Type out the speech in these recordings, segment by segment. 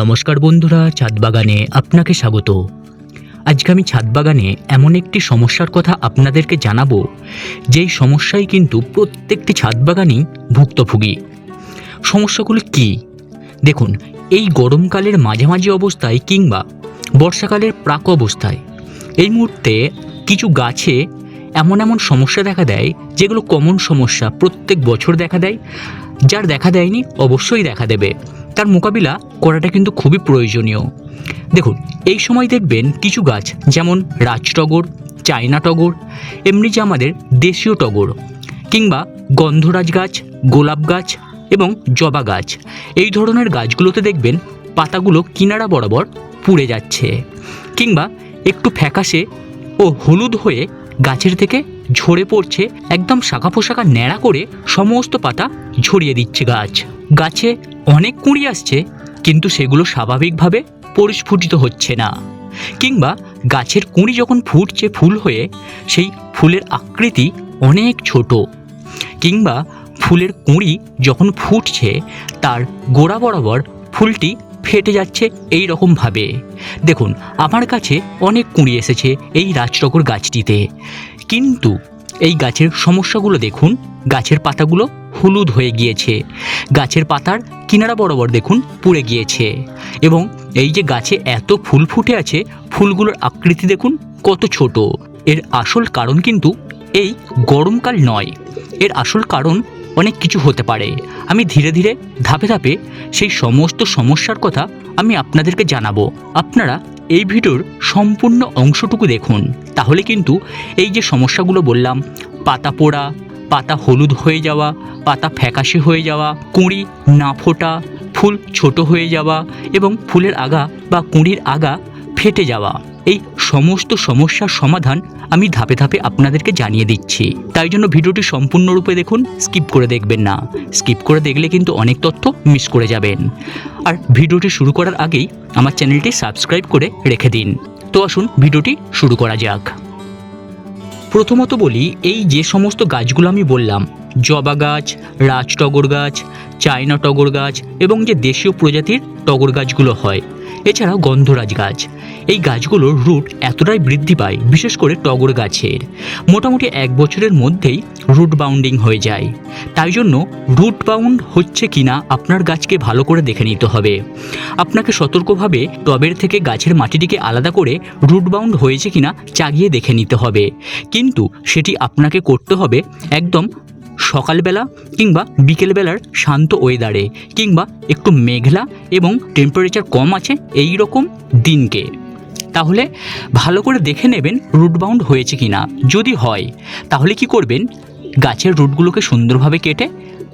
নমস্কার বন্ধুরা ছাদ বাগানে আপনাকে স্বাগত। আজকে আমি ছাদ বাগানে এমন একটি সমস্যার কথা আপনাদেরকে জানাব, যেই সমস্যায় কিন্তু প্রত্যেকটি ছাদ বাগানই ভুক্তভোগী। সমস্যাগুলো কি? দেখুন, এই গরমকালের মাঝামাঝি অবস্থায় কিংবা বর্ষাকালের প্রাক অবস্থায়, এই মুহূর্তে কিছু গাছে এমন এমন সমস্যা দেখা দেয়, যেগুলো কমন সমস্যা প্রত্যেক বছর দেখা দেয়, যার দেখা দেয়নি, অবশ্যই দেখা দেবে। তার মোকাবিলা করাটা কিন্তু খুবই প্রয়োজনীয়। দেখুন, এই সময় দেখবেন কিছু গাছ, যেমন রাজটগর চায়না টগর, এমনি যে আমাদের দেশীয় টগর, কিংবা গন্ধরাজ গাছ, গোলাপ গাছ এবং জবা গাছ, এই ধরনের গাছগুলোতে দেখবেন পাতাগুলো কিনারা বরাবর পুড়ে যাচ্ছে, কিংবা একটু ফ্যাকাশে ও হলুদ হয়ে গাছের থেকে ঝরে পড়ছে একদম শাখা পোশাখা ন্যাড়া করে সমস্ত পাতা ঝরিয়ে দিচ্ছে গাছ। গাছে অনেক কুঁড়ি আসছে, কিন্তু সেগুলো স্বাভাবিকভাবে পরিস্ফুটিত হচ্ছে না। কিংবা গাছের কুঁড়ি যখন ফুটছে ফুল হয়ে, সেই ফুলের আকৃতি অনেক ছোট। কিংবা ফুলের কুঁড়ি যখন ফুটছে, তার গোড়া বরাবর ফুলটি ফেটে যাচ্ছে এই রকমভাবে দেখুন, আমার কাছে অনেক কুঁড়ি এসেছে এই রাজটগর গাছটিতে। কিন্তু এই গাছের সমস্যাগুলো দেখুন, গাছের পাতাগুলো হলুদ হয়ে গিয়েছে। গাছের পাতার কিনারা বরাবর দেখুন পুড়ে গিয়েছে এবং এই যে গাছে এত ফুল ফুটে আছে, ফুলগুলোর আকৃতি দেখুন কত ছোট। এর আসল কারণ কিন্তু এই গরমকাল নয়। এর আসল কারণ অনেক কিছু হতে পারে। আমি ধীরে ধীরে, ধাপে ধাপে সেই সমস্ত সমস্যার কথা আমি আপনাদেরকে জানাব। আপনারা এই ভিডিওর সম্পূর্ণ অংশটুকু দেখুন। তাহলে কিন্তু এই যে সমস্যাগুলো বললাম, পাতা পোড়া, পাতা হলুদ হয়ে যাওয়া, পাতা ফ্যাকাশে হয়ে যাওয়া, কুঁড়ি না ফোটা, ফুল ছোট হয়ে যাওয়া এবং ফুলের আগা বা কুঁড়ির আগা ফেটে যাওয়া। এই সমস্ত সমস্যার সমাধান আমি ধাপে ধাপে আপনাদেরকে জানিয়ে দিচ্ছি। তাই জন্য ভিডিওটি সম্পূর্ণরূপে দেখুন, স্কিপ করে দেখবেন না। স্কিপ করে দেখলে কিন্তু অনেক তথ্য মিস করে যাবেন। আর ভিডিওটি শুরু করার আগেই আমার চ্যানেলটি সাবস্ক্রাইব করে রেখে দিন। তো আসুন ভিডিওটি শুরু করা যাক। প্রথমত বলি, এই যে সমস্ত গাছগুলো আমি বললাম, জবা গাছ, রাজ টগর গাছ, চায়না টগর গাছ এবং যে দেশীয় প্রজাতির টগর গাছগুলো হয় এছাড়াও গন্ধরাজ গাছ। এই গাছগুলোর রুট এতটাই বৃদ্ধি পায়, বিশেষ করে টগর গাছের। মোটামুটি এক বছরের মধ্যেই রুট বাউন্ডিং হয়ে যায়। তাই জন্য রুট বাউন্ড হচ্ছে কিনা আপনার গাছকে ভালো করে দেখে নিতে হবে। আপনাকে সতর্কভাবে টবের থেকে গাছের মাটিটিকে আলাদা করে রুট বাউন্ড হয়েছে কিনা চাগিয়ে দেখে নিতে হবে। কিন্তু সেটি আপনাকে করতে হবে একদম সকালবেলা কিংবা বিকেলবেলার শান্ত ওয়েদারে কিংবা একটু মেঘলা এবং টেম্পারেচার কম আছে এই রকম দিনকে। তাহলে ভালো করে দেখে নেবেন রুট বাউন্ড হয়েছে কি না যদি হয়, তাহলে কি করবেন? গাছের রুটগুলোকে সুন্দরভাবে কেটে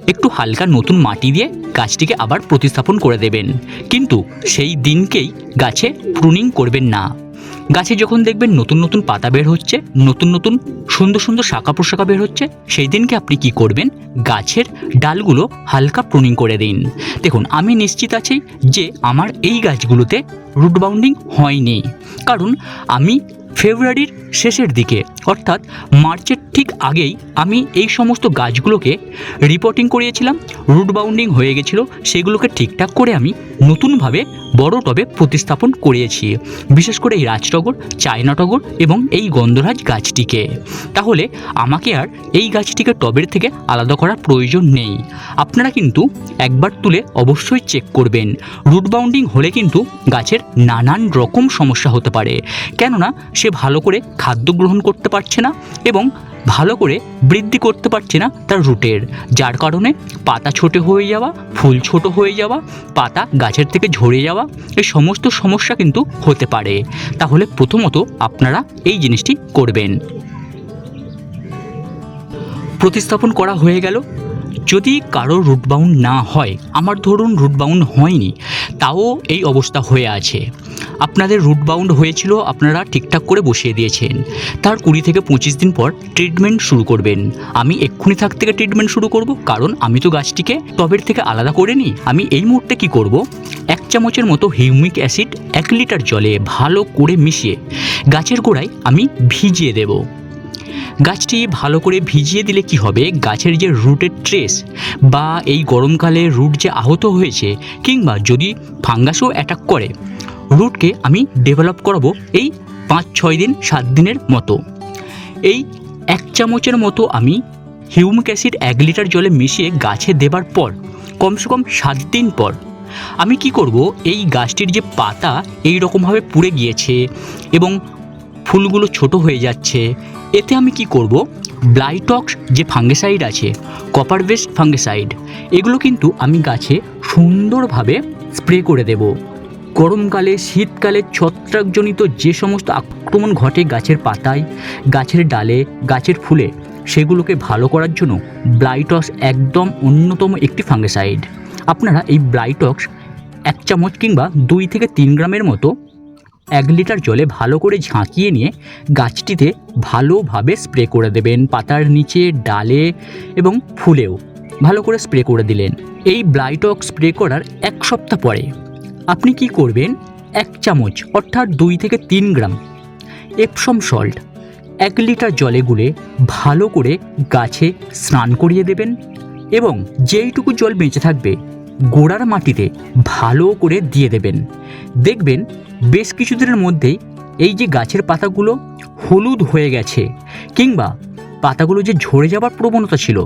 একটু হালকা নতুন মাটি দিয়ে গাছটিকে আবার প্রতিস্থাপন করে দেবেন। কিন্তু সেই দিনকেই গাছে প্রুনিং করবেন না। গাছে যখন দেখবেন নতুন নতুন পাতা বের হচ্ছে, নতুন নতুন সুন্দর সুন্দর শাখা প্রশাখা বের হচ্ছে, সেই দিনকে আপনি কি করবেন? গাছের ডালগুলো হালকা প্রুনিং করে দিন। দেখুন, আমি নিশ্চিত আছি যে আমার এই গাছগুলোতে রুট বাউন্ডিং হয়নি। কারণ আমি ফেব্রুয়ারির শেষের দিকে, অর্থাৎ মার্চের ঠিক আগেই আমি এই সমস্ত গাছগুলোকে রিপোর্টিং করিয়েছিলাম রুট বাউন্ডিং হয়ে গেছিল, সেগুলোকে ঠিকঠাক করে আমি নতুনভাবে বড় টবে প্রতিস্থাপন করিয়েছি, বিশেষ করে এই রাজটগর, চায়না টগর এবং এই গন্ধরাজ গাছটিকে। তাহলে আমাকে আর এই গাছটিকে টবের থেকে আলাদা করার প্রয়োজন নেই। আপনারা কিন্তু একবার তুলে অবশ্যই চেক করবেন। রুট বাউন্ডিং হলে কিন্তু গাছের নানান রকম সমস্যা হতে পারে। কেননা সে ভালো করে খাদ্য গ্রহণ করতে পারছে না এবং ভালো করে বৃদ্ধি করতে পারছে না তার রুটের। যার কারণে পাতা ছোট হয়ে যাওয়া, ফুল ছোট হয়ে যাওয়া, পাতা গাছের থেকে ঝরে যাওয়া, এই সমস্ত সমস্যা কিন্তু হতে পারে। তাহলে প্রথমত আপনারা এই জিনিসটি করবেন। প্রতিস্থাপন করা হয়ে গেল। যদি কারও রুট বাউন্ড না হয়, আমার ধরুন রুট বাউন্ড হয়নি, তাও এই অবস্থা হয়ে আছে। আপনাদের রুট বাউন্ড হয়েছিল, আপনারা ঠিকঠাক করে বসিয়ে দিয়েছেন। তার কুড়ি থেকে পঁচিশ দিন পর ট্রিটমেন্ট শুরু করবেন। আমি এক্ষুনি থাক থেকে ট্রিটমেন্ট শুরু করব, কারণ আমি তো গাছটিকে টবের থেকে আলাদা করে নিই। আমি এই মুহূর্তে কি করব? এক চামচের মতো হিউমিক অ্যাসিড এক লিটার জলে ভালো করে মিশিয়ে গাছের গোড়ায় আমি ভিজিয়ে দেব। গাছটি ভালো করে ভিজিয়ে দিলে কি হবে? গাছের যে রুটের ট্রেস বা এই গরমকালে রুট যে আহত হয়েছে, কিংবা যদি ফাঙ্গাসও অ্যাটাক করে রুটকে আমি ডেভেলপ করাবো এই পাঁচ, ছয় দিন, সাত দিনের মতো। এই এক চামচের মতো আমি হিউমিক অ্যাসিড এক লিটার জলে মিশিয়ে গাছে দেবার পর, কমসে কম সাত দিন পর, আমি কি করব? এই গাছটির যে পাতা এই রকমভাবে পুড়ে গিয়েছে এবং ফুলগুলো ছোট হয়ে যাচ্ছে। এতে আমি কি করব? ব্লাইটক্স যে ফাঙ্গিসাইড আছে কপার বেস ফাঙ্গিসাইড এগুলো কিন্তু আমি গাছে সুন্দরভাবে স্প্রে করে দেব। গরমকালে, শীতকালে ছত্রাকজনিত যে সমস্ত আক্রমণ ঘটে গাছের পাতায়, গাছের ডালে, গাছের ফুলে, সেগুলোকে ভালো করার জন্য ব্লাইটক্স একদম অন্যতম একটি ফাঙ্গিসাইড। আপনারা এই ব্লাইটক্স এক চামচ কিংবা দুই থেকে তিন গ্রামের মতো এক লিটার জলে ভালো করে ঝাঁকিয়ে নিয়ে গাছটিতে ভালোভাবে স্প্রে করে দেবেন পাতার নিচে, ডালে এবং ফুলেও। ভালো করে স্প্রে করে দিলেন। এই ব্লাইটক স্প্রে করার এক সপ্তাহ পরে আপনি কি করবেন? এক চামচ, অর্থাৎ দুই থেকে তিন গ্রাম এপসম সল্ট এক লিটার জলে গুলে ভালো করে গাছে স্নান করিয়ে দেবেন এবং যেইটুকু জল বেঁচে থাকবে, গোড়ার মাটিতে ভালো করে দিয়ে দেবেন। দেখবেন বেশ কিছুদিনের মধ্যেই এই যে গাছের পাতাগুলো হলুদ হয়ে গেছে, কিংবা পাতাগুলো যে ঝরে যাবার প্রবণতা ছিল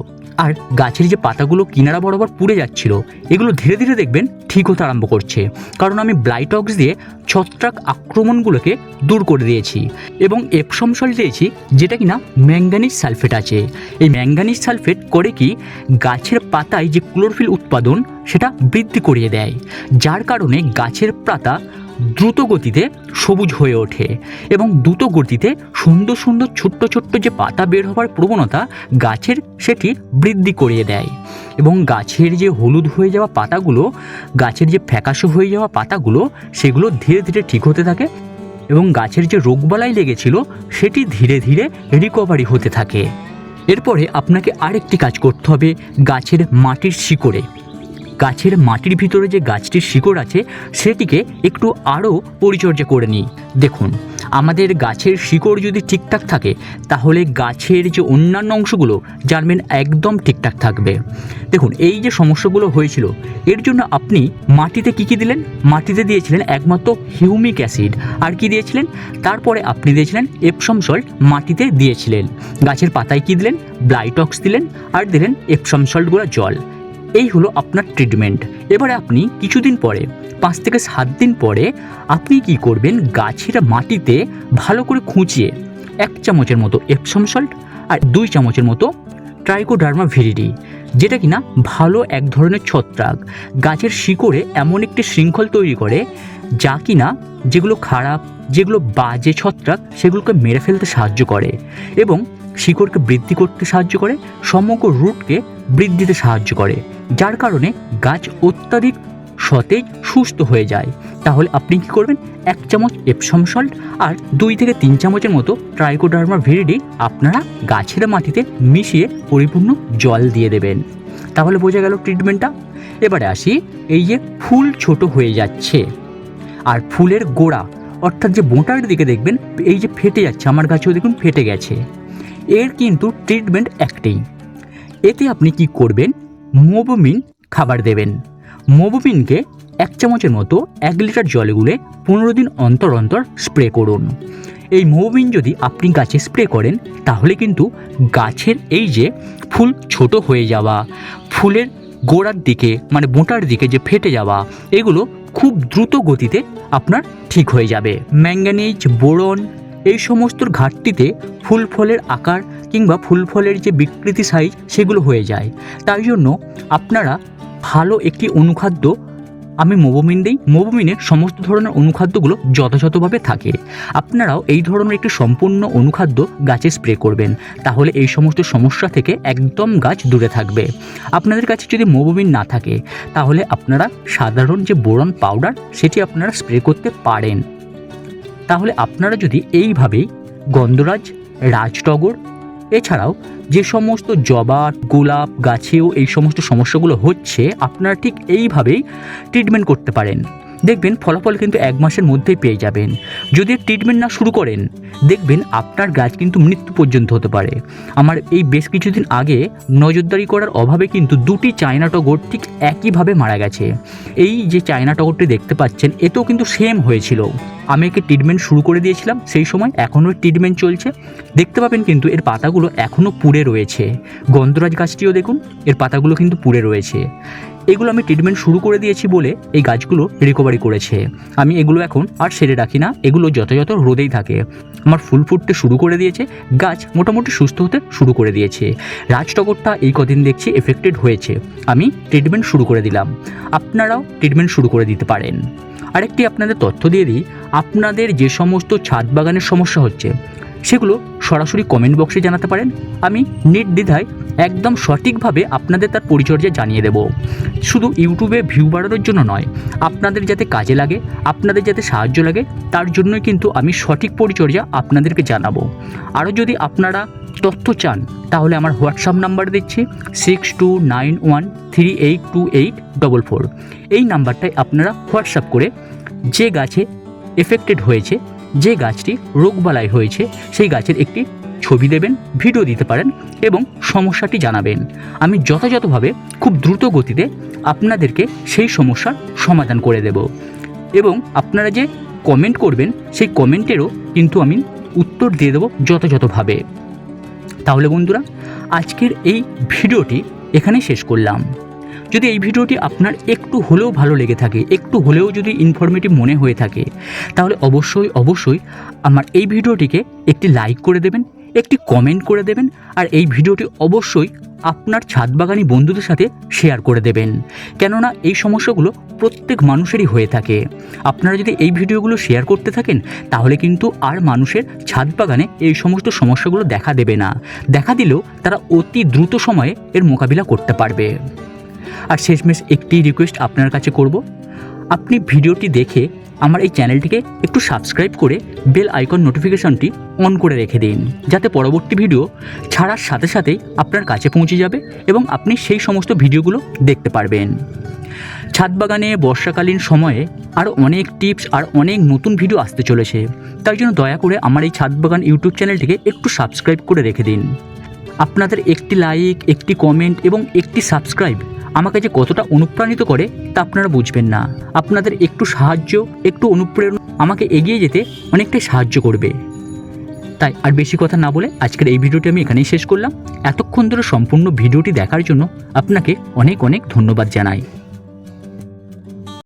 আর গাছের যে পাতাগুলো কিনারা বরাবর পুড়ে যাচ্ছিল, এগুলো ধীরে ধীরে দেখবেন ঠিক হতে আরম্ভ করছে। কারণ আমি ব্লাইটক্স দিয়ে ছত্রাক আক্রমণগুলোকে দূর করে দিয়েছি এবং এপসম সল্ট দিয়েছি, যেটা কিনা ম্যাঙ্গানিজ সালফেট আছে। এই ম্যাঙ্গানিজ সালফেট করে কি গাছের পাতায় যে ক্লোরফিল উৎপাদন, সেটা বৃদ্ধি করিয়ে দেয়। যার কারণে গাছের পাতা দ্রুত গতিতে সবুজ হয়ে ওঠে এবং দ্রুত গতিতে সুন্দর সুন্দর ছোট্ট ছোট্ট যে পাতা বের হওয়ার প্রবণতা গাছের সেটি বৃদ্ধি করিয়ে দেয় এবং গাছের যে হলুদ হয়ে যাওয়া পাতাগুলো, গাছের যে ফ্যাকাশো হয়ে যাওয়া পাতাগুলো, সেগুলো ধীরে ধীরে ঠিক হতে থাকে এবং গাছের যে রোগবালাই লেগেছিল সেটি ধীরে ধীরে রিকভারি হতে থাকে। এরপরে আপনাকে আরেকটি কাজ করতে হবে গাছের মাটির শিকড়ে। গাছের মাটির ভিতরে যে গাছটির শিকড় আছে, সেটিকে একটু আরও পরিচর্যা করে নিই। দেখুন, আমাদের গাছের শিকড় যদি ঠিকঠাক থাকে, তাহলে গাছের যে অন্যান্য অংশগুলো জানবেন একদম ঠিকঠাক থাকবে। দেখুন, এই যে সমস্যাগুলো হয়েছিল, এর জন্য আপনি মাটিতে কি কি দিলেন? মাটিতে দিয়েছিলেন একমাত্র হিউমিক অ্যাসিড। আর কি দিয়েছিলেন? তারপরে আপনি দিয়েছিলেন এপসম সল্ট মাটিতে দিয়েছিলেন। গাছের পাতায় কি দিলেন? ব্লাইটক্স দিলেন। আর দিলেন এপসম সল্টগুলো জল। এই হলো আপনার ট্রিটমেন্ট এবারে আপনি কিছুদিন পরে, পাঁচ থেকে সাত দিন পরে আপনি কি করবেন? গাছের মাটিতে ভালো করে খুঁচিয়ে এক চামচের মতো এপসম সল্ট আর দুই চামচের মতো ট্রাইকোডার্মা ভিরিডি যেটা কিনা ভালো এক ধরনের ছত্রাক। গাছের শিকড়ে এমন একটি শৃঙ্খল তৈরি করে যা কিনা যেগুলো খারাপ, যেগুলো বাজে ছত্রাক, সেগুলোকে মেরে ফেলতে সাহায্য করে এবং শিকড়কে বৃদ্ধি করতে সাহায্য করে, সমগ্র রুটকে বৃদ্ধিতে সাহায্য করে। যার কারণে গাছ অত্যাধিক সতেজ, সুস্থ হয়ে যায়। তাহলে আপনি কি করবেন? এক চামচ এপসম সল্ট আর দুই থেকে তিন চামচের মতো ট্রাইকোডার্মা ভিরিডি আপনারা গাছের মাটিতে মিশিয়ে পরিপূর্ণ জল দিয়ে দেবেন। তাহলে বোঝা গেল ট্রিটমেন্টটা এবারে আসি, এই যে ফুল ছোট হয়ে যাচ্ছে। আর ফুলের গোড়া, অর্থাৎ যে বোঁটার দিকে দেখবেন, এই যে ফেটে যাচ্ছে, আমার গাছেও দেখুন ফেটে গেছে। এর কিন্তু ট্রিটমেন্ট একটাই। এতে আপনি কি করবেন? মোবোমিন খাবার দেবেন। মোবোমিনকে এক চামচের মতো এক লিটার জলে গুলে পনেরো দিন অন্তর অন্তর স্প্রে করুন। এই মোবিন যদি আপনি গাছে স্প্রে করেন, তাহলে কিন্তু গাছের এই যে ফুল ছোট হয়ে যাওয়া, ফুলের গোড়ার দিকে মানে বোঁটার দিকে যে ফেটে যাওয়া, এগুলো খুব দ্রুত গতিতে আপনার ঠিক হয়ে যাবে। ম্যাঙ্গানিজ, বোরন এই সমস্তর ঘাটতিতে ফুল ফলের আকার কিংবা ফুল ফলের যে বিকৃতি সাইজ সেগুলো হয়ে যায়। তাই জন্য আপনারা ভালো একটি অনুখাদ্য, আমি মোবোমিন দিই, মোবোমিনের সমস্ত ধরনের অনুখাদ্যগুলো যথাযথভাবে থাকে। আপনারাও এই ধরনের একটি সম্পূর্ণ অনুখাদ্য গাছে স্প্রে করবেন, তাহলে এই সমস্ত সমস্যা থেকে একদম গাছ দূরে থাকবে। আপনাদের কাছে যদি মোবোমিন না থাকে, তাহলে আপনারা সাধারণ যে বোরন পাউডার, সেটি আপনারা স্প্রে করতে পারেন। তাহলে আপনারা যদি এইভাবেই গন্ধরাজ, রাজটগর, এছাড়াও যে সমস্ত জবা গোলাপ, গাছেও এই সমস্ত সমস্যাগুলো হচ্ছে, আপনারা ঠিক এইভাবেই ট্রিটমেন্ট করতে পারেন। দেখবেন ফলাফল কিন্তু এক মাসের মধ্যেই পেয়ে যাবেন। যদি ট্রিটমেন্ট না শুরু করেন, দেখবেন আপনার গাছ কিন্তু মৃত্যু পর্যন্ত হতে পারে। আমার এই বেশ কিছুদিন আগে নজরদারি করার অভাবে কিন্তু দুটি চায়না টগর ঠিক একইভাবে মারা গেছে। এই যে চায়না টগরটি দেখতে পাচ্ছেন, এতেও কিন্তু সেম হয়েছিল। আমি একে ট্রিটমেন্ট শুরু করে দিয়েছিলাম, সেই সময় এখনও ট্রিটমেন্ট চলছে। দেখতে পাবেন কিন্তু এর পাতাগুলো এখনও পুড়ে রয়েছে। গন্ধরাজ গাছটিও দেখুন, এর পাতাগুলো কিন্তু পুড়ে রয়েছে। এগুলো আমি ট্রিটমেন্ট শুরু করে দিয়েছি বলে এই গাছগুলো রিকভারি করেছে। আমি এগুলো এখন আর সেরে রাখি না, এগুলো যথাযথ রোদেই থাকে। আমার ফুল ফুটতে শুরু করে দিয়েছে, গাছ মোটামুটি সুস্থ হতে শুরু করে দিয়েছে। রাজটগরটা এই কদিন দেখছি এফেক্টেড হয়েছে। আমি ট্রিটমেন্ট শুরু করে দিলাম। আপনারাও ট্রিটমেন্ট শুরু করে দিতে পারেন। আরেকটি আপনাদের তথ্য দিয়ে দিই, আপনাদের যে সমস্ত ছাদ বাগানের সমস্যা হচ্ছে সেগুলো সরাসরি কমেন্ট বক্সে জানাতে পারেন। আমি নির্দ্বিধায় একদম সঠিকভাবে আপনাদের তার পরিচর্যা জানিয়ে দেব। শুধু ইউটিউবে ভিউ বাড়ানোর জন্য নয়, আপনাদের যাতে কাজে লাগে, আপনাদের যাতে সাহায্য লাগে, তার জন্যই কিন্তু আমি সঠিক পরিচর্যা আপনাদেরকে জানাব। আরও যদি আপনারা তথ্য চান, তাহলে আমার হোয়াটসঅ্যাপ নাম্বার দিচ্ছি six two nine one three eight two eight double four এই নাম্বারটায় আপনারা হোয়াটসঅ্যাপ করে যে গাছে এফেক্টেড হয়েছে যে গাছটি রোগবালাই হয়েছে, সেই গাছের একটি ছবি দেবেন ভিডিও দিতে পারেন এবং সমস্যাটি জানাবেন। আমি যথাযথভাবে খুব দ্রুত গতিতে আপনাদেরকে সেই সমস্যার সমাধান করে দেব। এবং আপনারা যে কমেন্ট করবেন, সেই কমেন্টেরও কিন্তু আমি উত্তর দিয়ে দেবো যথাযথভাবে। তাহলে বন্ধুরা, আজকের এই ভিডিওটি এখানে শেষ করলাম। যদি এই ভিডিওটি আপনার একটু হলেও ভালো লেগে থাকে, একটু হলেও যদি ইনফরমেটিভ মনে হয়ে থাকে, তাহলে অবশ্যই অবশ্যই আমার এই ভিডিওটিকে একটি লাইক করে দেবেন, একটি কমেন্ট করে দেবেন, আর এই ভিডিওটি অবশ্যই আপনার ছাদ বাগানি বন্ধুদের সাথে শেয়ার করে দেবেন। কেননা এই সমস্যাগুলো প্রত্যেক মানুষেরই হয়ে থাকে। আপনারা যদি এই ভিডিওগুলো শেয়ার করতে থাকেন, তাহলে কিন্তু আর মানুষের ছাদ বাগানে এই সমস্ত সমস্যাগুলো দেখা দেবে না। দেখা দিলেও তারা অতি দ্রুত সময়ে এর মোকাবিলা করতে পারবে। আর শেষমেশ একটি রিকোয়েস্ট আপনার কাছে করব। আপনি ভিডিওটি দেখে আমার এই চ্যানেলটিকে একটু সাবস্ক্রাইব করে বেল আইকন নোটিফিকেশনটি অন করে রেখে দিন, যাতে পরবর্তী ভিডিও ছাড়ার সাথে সাথেই আপনার কাছে পৌঁছে যাবে এবং আপনি সেই সমস্ত ভিডিওগুলো দেখতে পারবেন। ছাদ বাগানে বর্ষাকালীন সময়ে আরও অনেক টিপস আর অনেক নতুন ভিডিও আসতে চলেছে। তাই জন্য দয়া করে আমার এই ছাদ বাগান ইউটিউব চ্যানেলটিকে একটু সাবস্ক্রাইব করে রেখে দিন। আপনাদের একটি লাইক একটি কমেন্ট এবং একটি সাবস্ক্রাইব আমাকে যে কতটা অনুপ্রাণিত করে তা আপনারা বুঝবেন না। আপনাদের একটু সাহায্য, একটু অনুপ্রেরণা আমাকে এগিয়ে যেতে অনেকটাই সাহায্য করবে। তাই আর বেশি কথা না বলে আজকের এই ভিডিওটি আমি এখানেই শেষ করলাম। এতক্ষণ ধরে সম্পূর্ণ ভিডিওটি দেখার জন্য আপনাকে অনেক অনেক ধন্যবাদ জানাই।